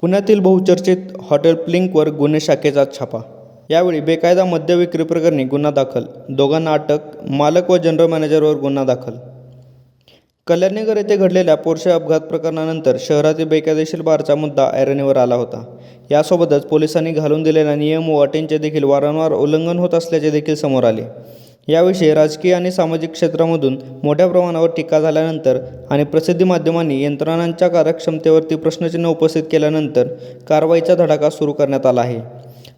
पुण्यातील बहुचर्चित हॉटेल प्लिंकवर गुन्हे शाखेचा छापा. यावेळी बेकायदा मद्य विक्री प्रकरणी गुन्हा दाखल. दोघांना अटक मालक व जनरल मॅनेजरवर गुन्हा दाखल. कल्याणनगर येथे घडलेल्या पोर्शे अपघात प्रकरणानंतर शहरातील बेकायदेशीर बारचा मुद्दा ऐरणीवर आला होता. यासोबतच पोलिसांनी घालून दिलेल्या नियम व अटींचे देखील वारंवार उल्लंघन होत असल्याचे देखील समोर आले. याविषयी राजकीय आणि सामाजिक क्षेत्रामधून मोठ्या प्रमाणावर टीका झाल्यानंतर आणि प्रसिद्धी माध्यमांनी यंत्रणांच्या कार्यक्षमतेवरती प्रश्नचिन्ह उपस्थित केल्यानंतर कारवाईचा धडाका सुरू करण्यात आला आहे.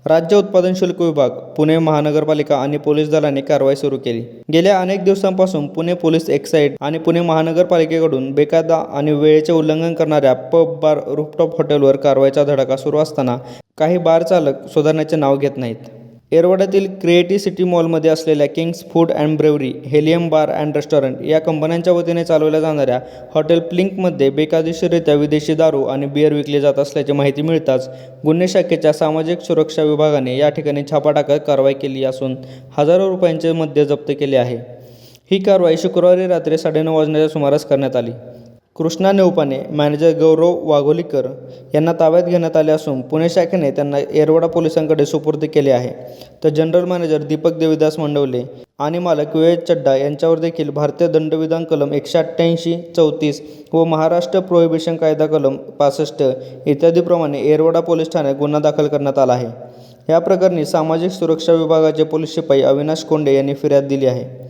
राज्य उत्पादन शुल्क विभाग पुणे महानगरपालिका आणि पोलीस दलाने कारवाई सुरू केली. गेल्या अनेक दिवसांपासून पुणे पोलीस एक्साईड आणि पुणे महानगरपालिकेकडून बेकायदा आणि वेळेचे उल्लंघन करणाऱ्या पब बार रूफटॉप हॉटेलवर कारवाईचा धडाका सुरू असताना काही बार चालक सुधारण्याचे नाव घेत नाहीत. येरवड्यातील क्रिएटी सिटी मॉलमध्ये असलेल्या Kings food and brewery helium bar and restaurant या कंपन्यांच्या वतीने चालवल्या जाणाऱ्या हॉटेल प्लिंकमध्ये बेकायदेशीररित्या विदेशी दारू आणि बिअर विकले जात असल्याची माहिती मिळताच गुन्हे शाखेच्या सामाजिक सुरक्षा विभागाने या ठिकाणी छापा टाकत कारवाई केली असून हजारो रुपयांचे मद्य जप्त केले आहे. ही कारवाई शुक्रवारी रात्री साडेनऊ वाजण्याच्या सुमारास करण्यात आली. कृष्णा नेवपाने मॅनेजर गौरव वाघोलीकर यांना ताब्यात घेण्यात आले असून पुणे शाखेने त्यांना येरवडा पोलिसांकडे सुपूर्द केले आहे. तर जनरल मॅनेजर दीपक देवीदास मंडवले आणि मालक विवेक चड्डा यांच्यावर देखील भारतीय दंडविधान कलम एकशे अठ्ठ्याऐंशी चौतीस व महाराष्ट्र प्रोहिबिशन कायदा कलम पासष्ट इत्यादीप्रमाणे येरवडा पोलीस ठाण्यात गुन्हा दाखल करण्यात आला आहे. या प्रकरणी सामाजिक सुरक्षा विभागाचे पोलीस शिपाई अविनाश कोंडे यांनी फिर्याद दिली आहे.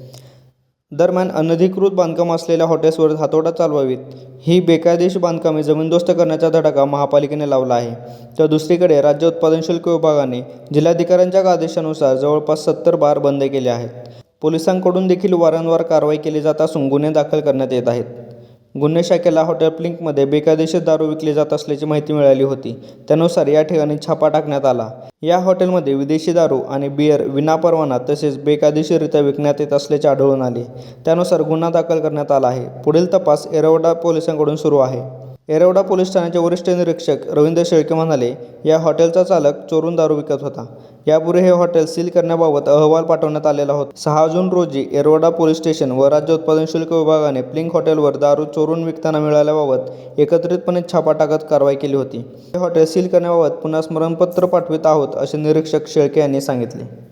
दरम्यान अनधिकृत बांधकाम असलेल्या हॉटेल्सवर हातोडा चालवावीत. ही बेकायदेशीर बांधकामे जमीनदोस्त करण्याचा धडाका महापालिकेने लावला आहे. तर दुसरीकडे राज्य उत्पादन शुल्क विभागाने जिल्हाधिकाऱ्यांच्या आदेशानुसार जवळपास सत्तर बार बंद केले आहेत. पोलिसांकडून देखील वारंवार कारवाई केली जात असून गुन्हे दाखल करण्यात येत आहेत. गुन्हे शाखेला हॉटेल प्लिंकमध्ये बेकायदेशीर दारू विकली जात असल्याची माहिती मिळाली होती. त्यानुसार या ठिकाणी छापा टाकण्यात आला. या हॉटेलमध्ये विदेशी दारू आणि बियर विनापरवाना तसेच बेकायदेशीररित्या विकण्यात येत असल्याचे आढळून आले. त्यानुसार गुन्हा दाखल करण्यात आला आहे. पुढील तपास एरवडा पोलिसांकडून सुरू आहे. येरवडा पोलीस ठाण्याचे वरिष्ठ निरीक्षक रवींद्र शेळके म्हणाले या हॉटेलचा चालक चोरून दारू विकत होता. यापूर्वी हे हॉटेल सील करण्याबाबत अहवाल पाठवण्यात आलेला होता. सहा जून रोजी येरवडा पोलीस स्टेशन व राज्य उत्पादन शुल्क विभागाने प्लिंक हॉटेलवर दारू चोरून विकताना मिळाल्याबाबत एकत्रितपणे छापा टाकत कारवाई केली होती. हे हॉटेल सील करण्याबाबत पुन्हा स्मरणपत्र पाठवित आहोत असे निरीक्षक शेळके यांनी सांगितले.